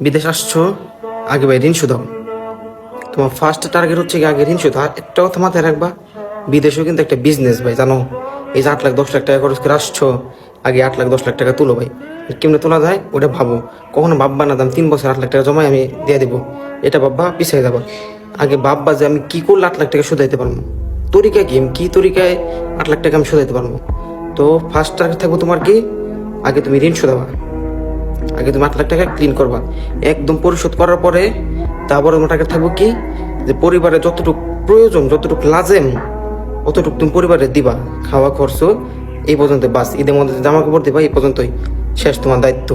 বিদেশ আসছো? আগে ভাই, ঋণ শোধাও তোমার ফার্স্ট টার্গেট হচ্ছে কি আগে ঋণ শোধ। আর একটা কথা মাথায় রাখবা, বিদেশেও কিন্তু একটা বিজনেস ভাই, জানো? এই যে আট লাখ, দশ লাখ টাকা খরচ করে আসছো, আগে আট লাখ, দশ লাখ টাকা তুলো ভাই। কেমনে তোলা যায়? ওটা ভাবো। কখনো ভাববা না দাম তিন বছর আট লাখ টাকা জমায় আমি দিয়ে দেবো। এটা ভাববা, পিছিয়ে যাবা। আগে ভাববা যে আমি কী করলে আট লাখ টাকা শোধাইতে পারব। তরিকা আমি কি তরিকায় আট লাখ টাকা আমি শোধাইতে পারব? তো ফার্স্ট টার্গেট থাকব তোমার কি? আগে তুমি ঋণ শোধাবা। আগে তুমি আট লাখ টাকা ক্লিন করবা। একদম পরিশোধ করার পরে তারপরে তোমার টাকা থাকব কি? যে পরিবারে যতটুকু প্রয়োজন, যতটুকু লাজেম, অতটুকু তুমি পরিবারে দিবা। খাওয়া খরচ এই পর্যন্ত বাস। ঈদের মধ্যে জামা কাপড় দিবা, এই পর্যন্তই। শেষ তোমার দায়িত্ব।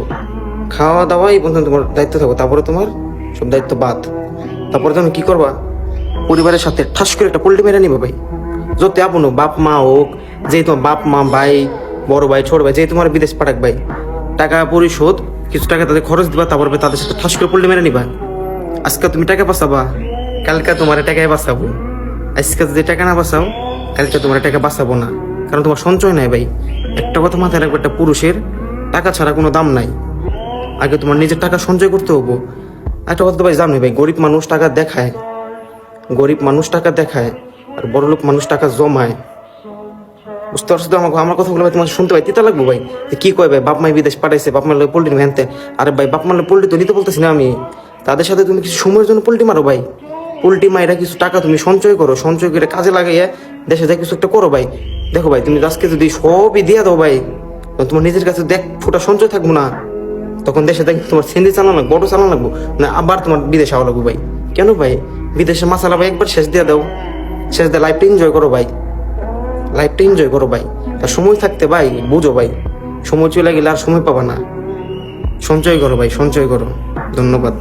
খাওয়া দাওয়া এই পর্যন্ত তোমার দায়িত্ব থাকবে তারপরে তোমার সব দায়িত্ব বাদ। তারপরে তুমি কি করবা? পরিবারের সাথে ঠাস করে একটা পোল্ট্রি মেরে নিবে ভাই। যত আপন বাপ মা হোক যে তোমার বাপ মা, ভাই, বড় ভাই, ছোট ভাই যে তোমার বিদেশ পাঠাক ভাই, টাকা পরিশোধ কিছু টাকা তাদের খরচ দিবা, তারপরে তাদের সাথে ঠাস করে পোল্ট্রি মেরে নিবা। আজকে তুমি টাকা বাঁচাবা, কালকে তোমার টাকায় বাঁচাবো। আজকে যদি টাকা না বাঁচাও, কালকে তোমার টাকা বাঁচাবো না। কারণ তোমার সঞ্চয় নাই ভাই। একটা কথা মাথায় রাখবে, একটা পুরুষের টাকা ছাড়া কোনো দাম নাই। আগে তোমার নিজের টাকা সঞ্চয় করতে হব। একটা কথা ভাই জানো ভাই, গরিব মানুষ টাকা দেখায়। গরিব মানুষ টাকা দেখায়, আর বড়লোক মানুষ টাকা জমায়। বুঝতে পারছ আমাকে আমার কথাগুলো ভাই তোমার শুনতে ভাই, তিতা লাগবো ভাই? যে কি কয় ভাই, বাপ মাই বিদেশ পাঠাইছে, বাপ মার পোল্ট্রি ভ্যানতে আরে ভাই, বাপ মার পোল্ট্রি তো নিতে বলতেছি না আমি। তাদের সাথে তুমি কিছু সময়ের জন্য পোল্ট্রি মারো ভাই। পোল্ট্রি মাইরা কিছু টাকা তুমি সঞ্চয় করো, সঞ্চয় করে কাজে লাগাইয়া দেশে যাই কিছু একটা করো ভাই। দেখো ভাই, তুমি আজকে যদি সবই দিয়ে দাও ভাই তোমার নিজের কাছে দেখ, ফোটা সঞ্চয় থাকব না। তখন দেশে দেখি তোমার সেন্দি চালানো লাগবো অটো চালানো লাগবো, না আবার তোমার বিদেশে আওয়া লাগবো ভাই। কেন ভাই? বিদেশে মাসালা ভাই একবার শেষ দিয়ে দাও। শেষ দিয়ে লাইফটা এনজয় করো ভাই। লাইফটা এনজয় করো ভাই। আর সময় থাকতে ভাই, বুঝো ভাই, সময় চলে গেলে আর সময় পাবা না। সঞ্চয় করো ভাই, সঞ্চয় করো। ধন্যবাদ।